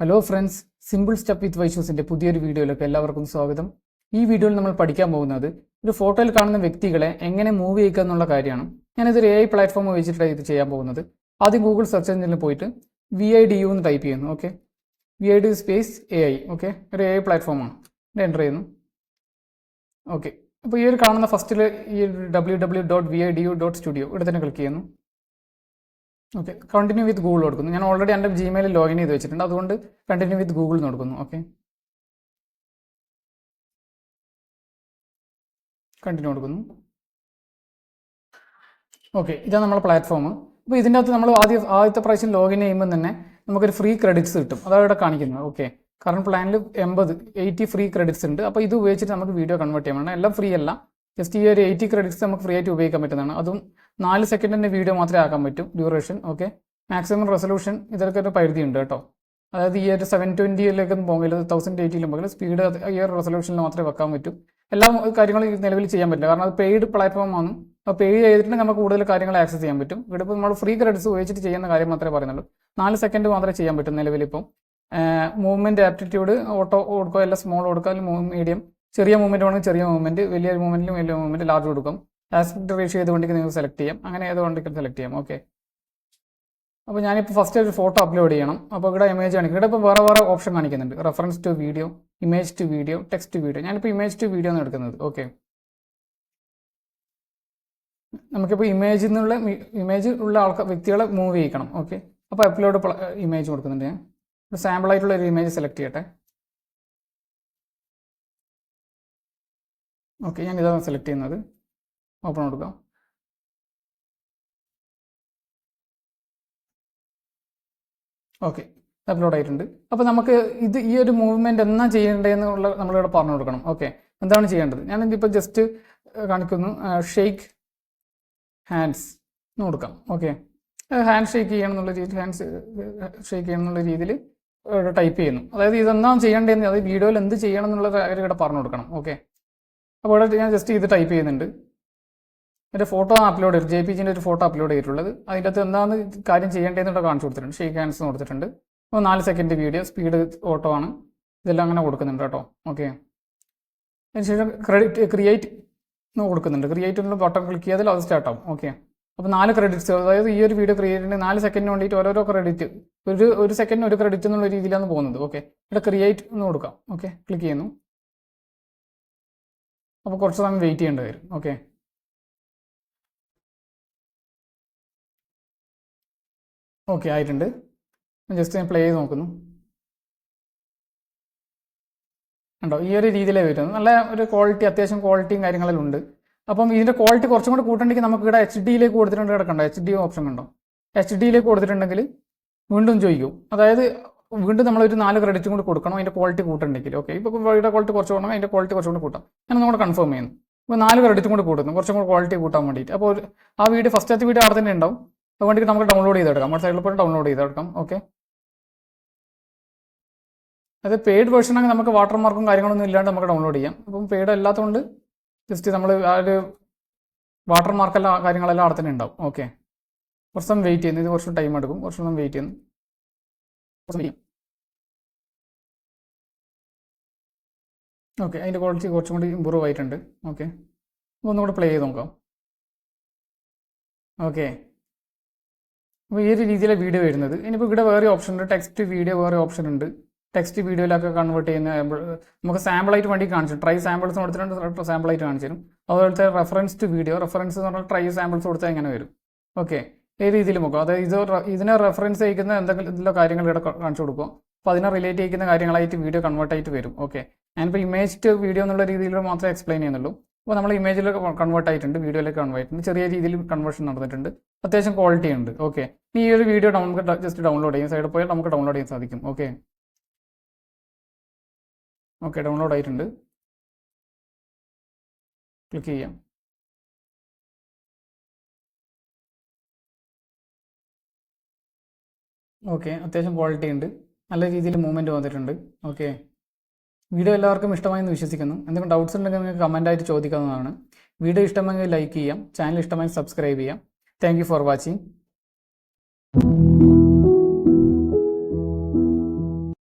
Hello friends simple step with വൈഷൂസിന്റെ പുതിയൊരു വീഡിയോയിലേക്ക് എല്ലാവർക്കും സ്വാഗതം. ഈ വീഡിയോയിൽ നമ്മൾ പഠിക്കാൻ പോകുന്നത് ഒരു ഫോട്ടോയിൽ കാണുന്ന വ്യക്തികളെ എങ്ങനെ മൂവ് ചെയ്യുക എന്നുള്ള കാര്യമാണ്. ഞാനിതൊരു എ ഐ പ്ലാറ്റ്ഫോം ഉപയോഗിച്ചിട്ടാണ് ഇത് ചെയ്യാൻ പോകുന്നത്. ആദ്യം ഗൂഗിൾ സെർച്ച് എഞ്ചിനിൽ പോയിട്ട് വി ഐ ഡി യു എന്ന് ടൈപ്പ് ചെയ്യുന്നു okay V I D space A I okay ഒരു എ ഐ പ്ലാറ്റ്ഫോമാണ് ഇത് എന്റർ ചെയ്യുന്നു. ഓക്കെ അപ്പോൾ ഈ ഒരു കാണുന്ന ഫസ്റ്റിൽ ഈ W W dot V I D U dot studio ഇവിടെ തന്നെ ക്ലിക്ക് ചെയ്യുന്നു. ഓക്കെ കണ്ടിന്യൂ വിത്ത് ഗൂഗിൾ കൊടുക്കുന്നു. ഞാൻ ഓൾറെഡി എന്റെ ജിമെയിൽ ലോഗിൻ ചെയ്ത് വെച്ചിട്ടുണ്ട്. അതുകൊണ്ട് കണ്ടിന്യൂ വിത്ത് ഗൂഗിൾ കൊടുക്കുന്നു. ഓക്കെ കണ്ടിന്യൂ കൊടുക്കുന്നു. ഓക്കെ ഇതാണ് നമ്മുടെ പ്ലാറ്റ്ഫോം അപ്പോൾ ഇതിന്റെ അകത്ത് നമ്മൾ ആദ്യം ആദ്യത്തെ പ്രാവശ്യം ലോഗിൻ ചെയ്യുമ്പോൾ തന്നെ നമുക്കൊരു ഫ്രീ ക്രെഡിറ്റ്സ് കിട്ടും. അതാണ് ഇവിടെ കാണിക്കുന്നത്. ഓക്കെ കറണ്ട് പ്ലാനിൽ എൺപത് എയ്റ്റി ഫ്രീ ക്രെഡിറ്റ്സ് ഉണ്ട്. അപ്പോൾ ഇത് ഉപയോഗിച്ചിട്ട് നമുക്ക് വീഡിയോ കൺവേർട്ട് ചെയ്യാൻ എല്ലാം ഫ്രീ അല്ല. ജസ്റ്റ് ഈ ഒരു എയ്റ്റി ക്രെഡിറ്റ്സ് നമുക്ക് ഫ്രീ ആയിട്ട് ഉപയോഗിക്കാൻ പറ്റുന്നതാണ്. അതും നാല് സെക്കൻഡിന്റെ വീഡിയോ മാത്രമേ ആക്കാൻ പറ്റും ഡ്യൂറേഷൻ ഓക്കെ മാക്സിമം റെസൊല്യൂഷൻ ഇതൊക്കെ ഒരു പരിധി ഉണ്ട് കേട്ടോ. അതായത് ഈ ഒരു സെവൻ ട്വന്റിയിലേക്കൊന്നും പോകില്ല തൗസൻഡ് എയ്റ്റിയിലും പോകില്ല സ്പീഡ് ഈ ഒരു റെസൊല്യൂഷനിൽ മാത്രമേ വെക്കാൻ പറ്റൂ. എല്ലാ കാര്യങ്ങളും നിലവിൽ ചെയ്യാൻ പറ്റില്ല. കാരണം അത് പെയ്ഡ് പ്ലാറ്റ്ഫോം ആണ്. അപ്പോൾ പേ ചെയ്തിട്ട് നമുക്ക് കൂടുതൽ കാര്യങ്ങൾ ആക്സസ് ചെയ്യാൻ പറ്റും. ഇവിടെ ഇപ്പോൾ നമ്മൾ ഫ്രീ ക്രെഡിറ്റ്സ് ഉപയോഗിച്ചിട്ട് ചെയ്യുന്ന കാര്യം മാത്രമേ പറയുന്നുള്ളൂ. നാല് സെക്കൻഡ് മാത്രമേ ചെയ്യാൻ പറ്റൂ നിലവിലിപ്പം മൂവ്മെന്റ് ആപ്റ്റിറ്റ്യൂഡ് ഓട്ടോ കൊടുക്കുക അല്ല സ്മോൾ കൊടുക്കുക അല്ലെങ്കിൽ മീഡിയം ചെറിയ മൂവ്മെന്റ് വേണമെങ്കിൽ ചെറിയ മൂവ്മെന്റ് വലിയ മൂവ്മെന്റിലും വലിയ മൂവ്മെന്റ് ലാർജ് കൊടുക്കും. ആസ്പെക്ട് റേഷ്യോ ഏത് വണ്ടിക്ക് നിങ്ങൾക്ക് സെലക്ട് ചെയ്യാം. അങ്ങനെ ഏത് വണ്ടിക്ക് സെലക്ട് ചെയ്യാം. ഓക്കെ അപ്പോൾ ഞാനിപ്പോൾ ഫസ്റ്റ് ഒരു ഫോട്ടോ അപ്ലോഡ് ചെയ്യണം. അപ്പോൾ ഇവിടെ ഇമേജ് കാണിക്കും ഇവിടെ ഇപ്പോൾ വേറെ വേറെ ഓപ്ഷൻ കാണിക്കുന്നുണ്ട്. Reference to video image to video text to video ഞാനിപ്പോൾ ഇമേജ് ടു വീഡിയോ ആണ് എടുക്കുന്നത്. ഓക്കെ നമുക്കിപ്പോൾ ഇമേജിൽ നിന്നുള്ള ഇമേജ് ഉള്ള ആൾക്കാർ വ്യക്തികളെ മൂവ് ചെയ്യിക്കണം. ഓക്കെ അപ്പോൾ അപ്ലോഡ് ഇമേജ് കൊടുക്കുന്നുണ്ട് ഞാൻ. ഒരു സാമ്പിൾ ആയിട്ടുള്ള ഒരു ഇമേജ് സെലക്ട് ചെയ്യട്ടെ. ഓക്കെ ഞാൻ ഇതാണ് സെലക്ട് ചെയ്യുന്നത്. ഓപ്പൺ കൊടുക്കാം. ഓക്കെ അപ്ലോഡ് ആയിട്ടുണ്ട്. അപ്പോൾ നമുക്ക് ഇത് ഈ ഒരു മൂവ്മെന്റ് എന്നാ ചെയ്യേണ്ടതെന്നുള്ള നമ്മളിവിടെ പറഞ്ഞു കൊടുക്കണം. ഓക്കെ എന്താണ് ചെയ്യേണ്ടത്? ഞാൻ ഇപ്പോൾ ജസ്റ്റ് കാണിക്കുന്നു. ഷെയ്ക്ക് ഹാൻഡ്സ് എന്ന് കൊടുക്കാം. ഓക്കെ ഹാൻഡ് ഷെയ്ക്ക് ചെയ്യണം എന്നുള്ള രീതിയിൽ ഹാൻഡ്സ് ഷെയ്ക്ക് ചെയ്യണം എന്നുള്ള രീതിയിൽ ടൈപ്പ് ചെയ്യുന്നു. അതായത് ഇതെന്താണ് ചെയ്യേണ്ടതെന്ന് അത് വീഡിയോയിൽ എന്ത് ചെയ്യണം എന്നുള്ള കാര്യം ഇവിടെ പറഞ്ഞു കൊടുക്കണം. ഓക്കെ അപ്പോൾ ഇവിടെ ഞാൻ ജസ്റ്റ് ഇത് ടൈപ്പ് ചെയ്യുന്നുണ്ട്. എന്റെ ഫോട്ടോ അപ്ലോഡ് ചെയ്തു ജെ പി ജിന്റെ ഒരു ഫോട്ടോ അപ്ലോഡ് ചെയ്തിട്ടുള്ളത്. അതിന്റെ അകത്ത് എന്താണ് കാര്യം ചെയ്യേണ്ടതെന്നൊക്കെ കാണിച്ചു കൊടുത്തിട്ടുണ്ട്. ഷേക്ക് ഹാൻഡ്സ് കൊടുത്തിട്ടുണ്ട്. അപ്പോൾ നാല് സെക്കൻഡ് വീഡിയോ സ്പീഡ് ഓട്ടോ ആണ്. ഇതെല്ലാം അങ്ങനെ കൊടുക്കുന്നുണ്ട് കേട്ടോ. ഓക്കെ അതിനുശേഷം ക്രെഡിറ്റ് ക്രിയേറ്റ് എന്ന് കൊടുക്കുന്നുണ്ട്. ക്രിയേറ്റ് എന്നുള്ള ബട്ടൺ ക്ലിക്ക് ചെയ്താൽ അത് സ്റ്റാർട്ട് ആവും. ഓക്കെ അപ്പോൾ നാല് ക്രെഡിറ്റ്സ് അതായത് ഈ ഒരു വീഡിയോ ക്രിയേറ്റ് ചെയ്യുന്ന നാല് സെക്കൻഡിന് വേണ്ടിയിട്ട് ഓരോരോ ക്രെഡിറ്റ് ഒരു ഒരു സെക്കൻഡിന് ഒരു ക്രെഡിറ്റ് എന്നുള്ള രീതിയിലാണ് പോകുന്നത്. ഓക്കെ ഇവിടെ ക്രിയേറ്റ് എന്ന് കൊടുക്കാം. ഓക്കെ ക്ലിക്ക് ചെയ്യുന്നു. അപ്പോൾ കുറച്ച് സമയം വെയിറ്റ് ചെയ്യേണ്ടി വരും. ഓക്കെ ഓക്കെ ആയിട്ടുണ്ട്. ജസ്റ്റ് ഞാൻ പ്ലേ ചെയ്ത് നോക്കുന്നു. ഉണ്ടോ ഈ ഒരു രീതിയിലേ വരുന്നത് നല്ല ഒരു ക്വാളിറ്റി അത്യാവശ്യം ക്വാളിറ്റിയും കാര്യങ്ങളെല്ലാം ഉണ്ട്. അപ്പം ഇതിന്റെ ക്വാളിറ്റി കുറച്ചും കൂടി കൂട്ടണമെങ്കിൽ നമുക്ക് ഇവിടെ എച്ച് ഡിയിലേക്ക് കൊടുത്തിട്ടുണ്ട്. കിടക്കണ്ടോ എച്ച് ഡി ഓപ്ഷൻ ഉണ്ടോ എച്ച് ഡിയിലേക്ക് കൊടുത്തിട്ടുണ്ടെങ്കിൽ വീണ്ടും ചോദിക്കും. അതായത് വീണ്ടും നമ്മളൊരു നാല് ക്രെഡിറ്റും കൂടി കൊടുക്കണം. അതിന്റെ ക്വാളിറ്റി കൂട്ടണമെങ്കിൽ ഓക്കെ ഇപ്പോൾ ഇവിടെ ക്വാളിറ്റി കുറച്ച് കൂടണം അതിന്റെ ക്വാളിറ്റി കുറച്ചും കൂടി കൂട്ടാം. ഞാൻ നമ്മുടെ കൺഫേം ചെയ്യുന്നു. ഇപ്പോൾ നാല് ക്രെഡിറ്റും കൂടി കൂട്ടുന്നു കുറച്ചും കൂടി ക്വാളിറ്റി കൂട്ടാൻ വേണ്ടിയിട്ട്. അപ്പോൾ ആ വീഡിയോ ഫസ്റ്റത്തെ വീഡിയോ അവിടെ തന്നെ ഉണ്ടാവും. അത് വേണ്ടിയിട്ട് നമുക്ക് ഡൗൺലോഡ് ചെയ്തെടുക്കാം. നമ്മുടെ സൈഡിൽ പോയി ഡൗൺലോഡ് ചെയ്തെടുക്കാം. ഓക്കെ അത് പെയ്ഡ് വേർഷൻ ആണെങ്കിൽ നമുക്ക് വാട്ടർ മാർക്കും കാര്യങ്ങളൊന്നും ഇല്ലാണ്ട് നമുക്ക് ഡൗൺലോഡ് ചെയ്യാം. അപ്പം പെയ്ഡ് അല്ലാത്തതുകൊണ്ട് ജസ്റ്റ് നമ്മൾ ആ ഒരു വാട്ടർ മാർക്കെല്ലാം കാര്യങ്ങളെല്ലാം അവിടെ തന്നെ ഉണ്ടാവും. ഓക്കെ കുറച്ച് സമയം വെയിറ്റ് ചെയ്യുന്നു. ഇത് കുറച്ച് ടൈം എടുക്കും. കുറച്ച് സമയം വെയിറ്റ് ചെയ്യുന്നു. ഓക്കെ അതിന്റെ ക്വാളിറ്റി കുറച്ചും കൂടി ഇമ്പ്രൂവ് ആയിട്ടുണ്ട്. ഓക്കെ ഒന്നുകൂടെ പ്ലേ ചെയ്ത് നോക്കാം. ഓക്കെ അപ്പോൾ ഈ ഒരു രീതിയിലെ വീഡിയോ വരുന്നത്? ഇനിയിപ്പോൾ ഇവിടെ വേറെ ഓപ്ഷൻ ഉണ്ട്. ടെക്സ്റ്റ് വീഡിയോ വേറെ ഓപ്ഷൻ ഉണ്ട്. ടെക്സ്റ്റ് വീഡിയോയിലൊക്കെ കൺവേർട്ട് ചെയ്യുന്ന നമുക്ക് സാമ്പിളായിട്ട് വേണ്ടി കാണിച്ചു ട്രൈ സാമ്പിൾസ് കൊടുത്തിട്ടുണ്ട് സാമ്പിളായിട്ട് കാണിച്ചു തരും. അതുപോലത്തെ റെഫറൻസ് ടു വീഡിയോ റെഫറൻസ് എന്ന് പറഞ്ഞാൽ ട്രൈ സാമ്പിൾസ് കൊടുത്താൽ എങ്ങനെ വരും. ഓക്കെ ഈ രീതിയിൽ നോക്കും അതായത് ഇത് ഇതിനെ റെഫറൻസ് ചെയ്യിക്കുന്ന എന്തെങ്കിലും ഇതിലോ കാര്യങ്ങൾ ഇവിടെ കാണിച്ചു കൊടുക്കും അപ്പോൾ അതിനെ റിലേറ്റ് ചെയ്യുന്ന കാര്യങ്ങളായിട്ട് വീഡിയോ കൺവേർട്ട് ആയിട്ട് വരും. ഓക്കെ ഞാനിപ്പോൾ ഇമേജ് ടു വീഡിയോ എന്നുള്ള രീതിയിൽ മാത്രമേ എക്സ്പ്ലെയിൻ ചെയ്യുന്നുള്ളൂ. അപ്പോൾ നമ്മൾ ഇമേജിലൊക്കെ കൺവേർട്ട് ആയിട്ടുണ്ട് വീഡിയോയിലൊക്കെ കൺവേർട്ട് ആയിട്ടുണ്ട്. ചെറിയ രീതിയിൽ കൺവേർഷൻ നടന്നിട്ടുണ്ട്. അത്യാവശ്യം ക്വാളിറ്റി ഉണ്ട് ഓക്കെ ഈ ഒരു വീഡിയോ നമുക്ക് ജസ്റ്റ് ഡൗൺലോഡ് ചെയ്യും. സൈഡിൽ പോയാൽ നമുക്ക് ഡൗൺലോഡ് ചെയ്യാൻ സാധിക്കും ഓക്കെ ഓക്കെ ഡൗൺലോഡ് ആയിട്ടുണ്ട്. ക്ലിക്ക് ചെയ്യാം. ഓക്കെ അത്യാവശ്യം ക്വാളിറ്റി ഉണ്ട്. നല്ല രീതിയിൽ മൂവ്മെന്റ് വന്നിട്ടുണ്ട് ഓക്കെ വീഡിയോ എല്ലാവർക്കും ഇഷ്ടമായെന്ന് വിശ്വസിക്കുന്നു. എന്തെങ്കിലും ഡൗട്ട്സ് ഉണ്ടെങ്കിൽ നിങ്ങൾക്ക് കമന്റായിട്ട് ചോദിക്കാവുന്നതാണ്. വീഡിയോ ഇഷ്ടമെങ്കിൽ ലൈക്ക് ചെയ്യാം. ചാനൽ ഇഷ്ടമായി സബ്സ്ക്രൈബ് ചെയ്യാം. Thank for watching